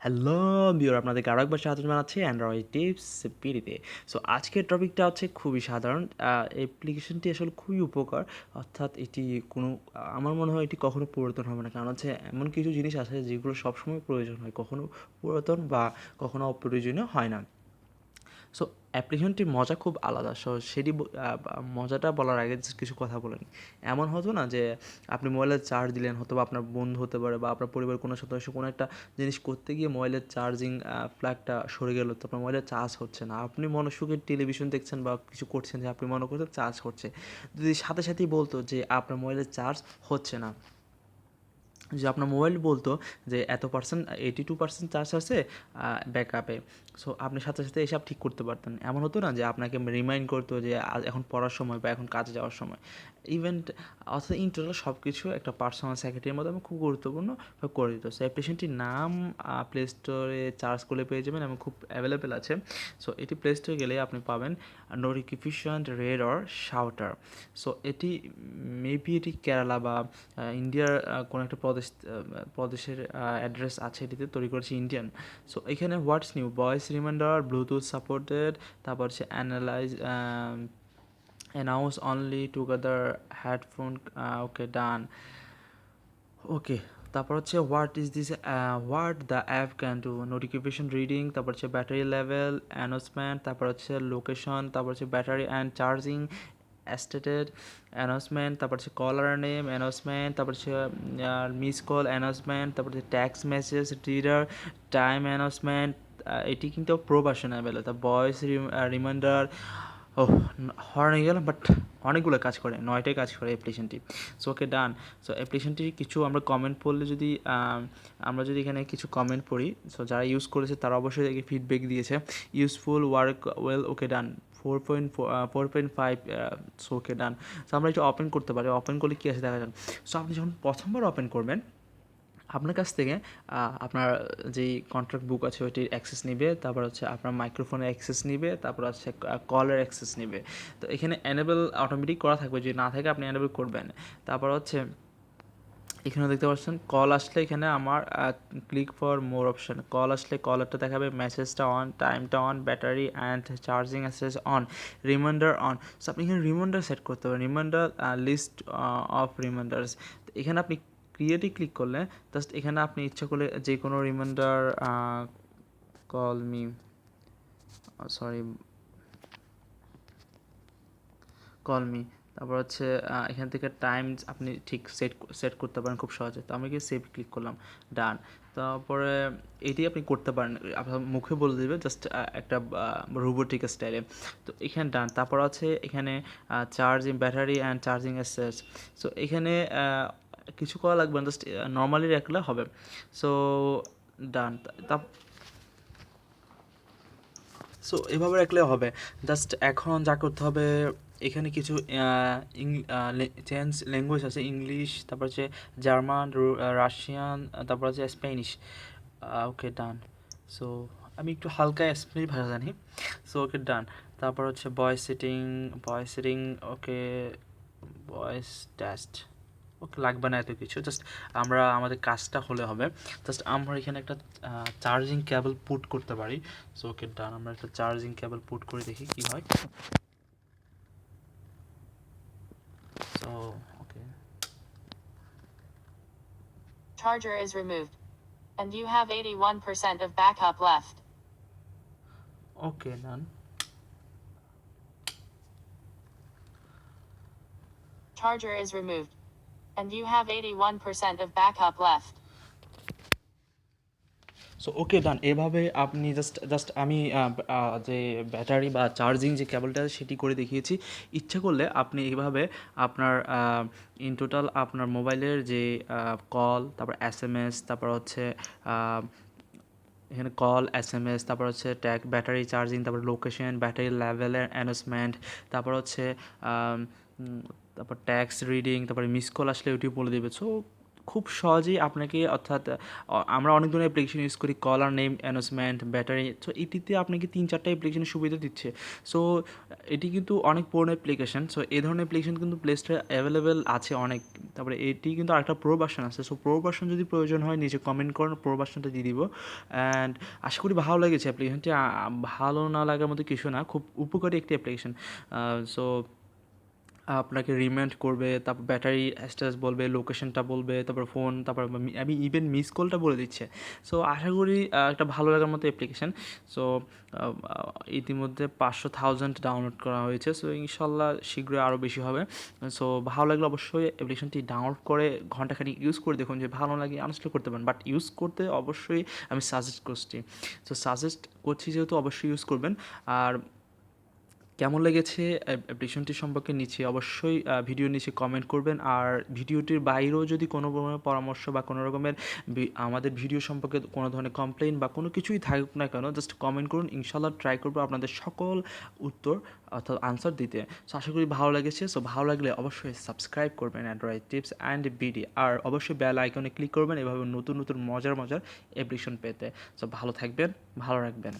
Hello বিওর আপনাদের আরও একবার স্বাগত জানাচ্ছি অ্যান্ড্রয়েড টিপস পিডিতে সো আজকের টপিকটা হচ্ছে খুবই সাধারণ অ্যাপ্লিকেশনটি আসলে খুবই উপকার, অর্থাৎ এটি কোনো, আমার মনে হয় এটি কখনো পুরাতন হবে না। কারণ হচ্ছে এমন কিছু জিনিস আছে যেগুলো সবসময় প্রয়োজন হয়, কখনো পুরাতন বা কখনো অপ্রয়োজনীয় হয় না। সো অ্যাপ্লিকেশনটির মজা খুব আলাদা। সো সেটি মজাটা বলার আগে কিছু কথা বলেন এমন হতো না যে, আপনি মোবাইলের চার্জ দিলেন হয়তো বা আপনার বন্ধু হতে পারে বা আপনার পরিবারের কোনো সদস্য, কোনো একটা জিনিস করতে গিয়ে মোবাইলের চার্জিং প্লাগটা সরে গেল, তো আপনার মোবাইলের চার্জ হচ্ছে না। আপনি মনসুখে টেলিভিশন দেখছেন বা কিছু করছেন যে, আপনি মনে করছেন চার্জ হচ্ছে। যদি সাথে সাথেই বলতো যে, আপনার মোবাইলের চার্জ হচ্ছে না। যে আপনার মোবাইল বলতো যে এত percent eighty two percent charge আছে ব্যাকআপে সো আপনি সাথে সাথে এসব ঠিক করতে পারতেন। এমন হতো না যে আপনাকে রিমাইন্ড করতো যে এখন পড়ার সময় বা এখন কাজে যাওয়ার সময়। ইভেন্ট অর্থাৎ ইন টোটাল সব কিছু একটা পার্সোনাল সেক্রেটারির মধ্যে আমি খুব গুরুত্বপূর্ণ করে দিত। সো অ্যাপ্লিকেশনটির নাম প্লে স্টোরে চার্জ করলে পেয়ে যাবেন এবং খুব অ্যাভেলেবেল আছে। সো এটি প্লে স্টোরে গেলে আপনি পাবেন notification read or shouter so এটি মেবি এটি কেরালা বা ইন্ডিয়ার কোনো একটা প্রদেশ প্রদেশের অ্যাড্রেস আছে এটিতে, তৈরি করেছে ইন্ডিয়ান সো এখানে what's new voice reminder bluetooth supported তারপর হচ্ছে analyze announce only together headphone okay done okay তারপর হচ্ছে what is this what the app can do notification reading তারপর হচ্ছে ব্যাটারি লেভেল অ্যানাউন্সমেন্ট তারপর হচ্ছে লোকেশন তারপর হচ্ছে battery and charging assisted, announcement, তারপর হচ্ছে কলার নেম অ্যানাউন্সমেন্ট, তারপর হচ্ছে মিস কল অ্যানাউন্সমেন্ট, তারপর হচ্ছে text message reader time announcement এটি কিন্তু প্রো ভার্সন অ্যাভেলেবল তা ভয়েস রিমাইন্ডার ও হর্নে গেলাম বাট অনেকগুলো কাজ করে, নয়টাই কাজ করে অ্যাপ্লিকেশনটি সো ওকে ডান সো অ্যাপ্লিকেশনটির কিছু আমরা কমেন্ট পড়লে যদি আমরা যদি এখানে কিছু কমেন্ট পড়ি সো যারা ইউজ করেছে তারা অবশ্যই ফিডব্যাক দিয়েছে। Useful work well okay done four point four point five okay done so আমরা এটা ওপেন করতে পারি। ওপেন করলে কী আছে দেখা যান সো আপনি যখন প্রথমবার ওপেন করবেন, আপনার কাছ থেকে আপনার যেই কন্ট্রাক্ট বুক আছে ওইটির অ্যাক্সেস নিবে। তারপর হচ্ছে আপনার মাইক্রোফোনের অ্যাক্সেস নিবে। তারপর হচ্ছে কলের অ্যাক্সেস নিবে। তো এখানে এনেবল অটোমেটিক করা থাকবে। যদি না থাকে, আপনি এনেবল করবেন। তারপর হচ্ছে এখানে দেখতে পাচ্ছেন কল আসলে এখানে আমার click for more option call আসলে কলারটা দেখাবে মেসেজটা অন টাইমটা on battery and charging access on reminder on so আপনি এখানে রিমাইন্ডার সেট করতে পারেন রিমাইন্ডার লিস্ট অফ রিমাইন্ডার্স এখানে আপনি ক্রিয়েটে ক্লিক করলে জাস্ট এখানে আপনি ইচ্ছা করলে যে কোনো reminder call me sorry call me তারপর হচ্ছে এখান থেকে টাইম আপনি ঠিক সেট সেট করতে পারেন খুব সহজে। তো আমি কি সেভ ক্লিক করলাম ডান তারপরে এটি আপনি করতে পারেন, আপনার মুখে বলে দেবে জাস্ট একটা রোবোটিক স্টাইলে তো এখানে ডান তারপর আছে এখানে charging battery and charging access so এখানে কিছু করা লাগবে না জাস্ট নর্মালি রাখলে হবে। সো ডান তা সো এভাবে রাখলে হবে। জাস্ট এখন যা করতে হবে এখানে কিছু চেঞ্জ ল্যাঙ্গুয়েজ আছে, ইংলিশ, তারপর হচ্ছে জার্মান রাশিয়ান তারপর হচ্ছে স্প্যানিশ। ওকে ডান সো আমি একটু হালকা স্প্যানিশ ভাষা জানি। সো ওকে ডান তারপর হচ্ছে voice setting voice setting okay voice test okay লাগবে না এত কিছু। জাস্ট আমরা, আমাদের কাজটা হলে হবে। জাস্ট আমরা এখানে একটা চার্জিং কেবল পুট করতে পারি। সো ওকে ডান আমরা একটা চার্জিং কেবল পুট করে দেখি কি হয়। Charger is removed. And you have 81% of backup left. Okay, none. Charger is removed. And you have 81% of backup left. So okay done এভাবে আপনি জাস্ট জাস্ট আমি যে ব্যাটারি বা চার্জিং যে কেবলটা সেটি করে দেখিয়েছি। ইচ্ছা করলে আপনি এইভাবে আপনার ইন টোটাল আপনার মোবাইলের যে কল তারপর এস এম এস তারপর হচ্ছে এখানে কল এস এম এস তারপর হচ্ছে ট্যাগ ব্যাটারি চার্জিং তারপর লোকেশন ব্যাটারি লেভেলের অ্যানাউন্সমেন্ট তারপর হচ্ছে তারপর ট্যাক্স রিডিং তারপরে মিস কল আসলে ওইটি বলে দেবে। সো খুব সহজেই আপনাকে অর্থাৎ আমরা অনেক ধরনের অ্যাপ্লিকেশন ইউজ করি caller name announcement battery so এটিতে আপনাকে তিন চারটা অ্যাপ্লিকেশনের সুবিধা দিচ্ছে। সো এটি কিন্তু অনেক পুরনো অ্যাপ্লিকেশন সো এই ধরনের অ্যাপ্লিকেশন কিন্তু প্লে স্টোরে অ্যাভেলেবেল আছে অনেক। তারপরে এটি কিন্তু আরেকটা প্রো ভার্সন আছে সো প্রো ভার্সন যদি প্রয়োজন হয়, নিজে কমেন্ট করেন প্রো ভার্সনটা দিয়ে দিব। অ্যান্ড আশা করি ভালো লেগেছে অ্যাপ্লিকেশনটি ভালো না লাগার মতো কিছু না, খুব উপকারী একটি অ্যাপ্লিকেশন সো আপনাকে রিমাইন্ড করবে, তারপর ব্যাটারি স্ট্যাটাস বলবে লোকেশনটা বলবে, তারপর ফোন তারপর আমি- ইভেন মিস কলটা বলে দিচ্ছে। সো আশা করি একটা ভালো লাগার মতো অ্যাপ্লিকেশন সো ইতিমধ্যে পাঁচশো থাউজেন্ড ডাউনলোড করা হয়েছে। সো ইনশাল্লাহ শীঘ্রই আরও বেশি হবে। সো ভালো লাগলে অবশ্যই অ্যাপ্লিকেশনটি ডাউনলোড করে ঘন্টাখানি ইউজ করে দেখুন যে ভালো লাগে আনস্টল করতে পারেন। বাট ইউজ করতে অবশ্যই আমি সাজেস্ট করছি। সো সাজেস্ট করছি যেহেতু অবশ্যই ইউজ করবেন। আর কেমন লেগেছে অ্যাপ্লিকেশনটি সম্পর্কে নিচে অবশ্যই ভিডিও নিচে কমেন্ট করবেন। আর ভিডিওটির বাইরেও যদি কোনো রকমের পরামর্শ বা কোনো রকমের আমাদের ভিডিও সম্পর্কে কোনো ধরনের কমপ্লেন বা কোনো কিছুই থাকুক না কেন জাস্ট কমেন্ট করুন। ইনশাল্লাহ ট্রাই করব আপনাদের সকল উত্তর, অর্থাৎ আনসার দিতে। সো আশা করি ভালো লেগেছে। সো ভালো লাগলে অবশ্যই সাবস্ক্রাইব করবেন অ্যান্ড্রয়েড টিপস অ্যান্ড বিডি আর অবশ্যই বেল আইকনে ক্লিক করবেন, এভাবে নতুন নতুন, মজার মজার অ্যাপ্লিকেশন পেতে। সো ভালো থাকবেন, ভালো রাখবেন।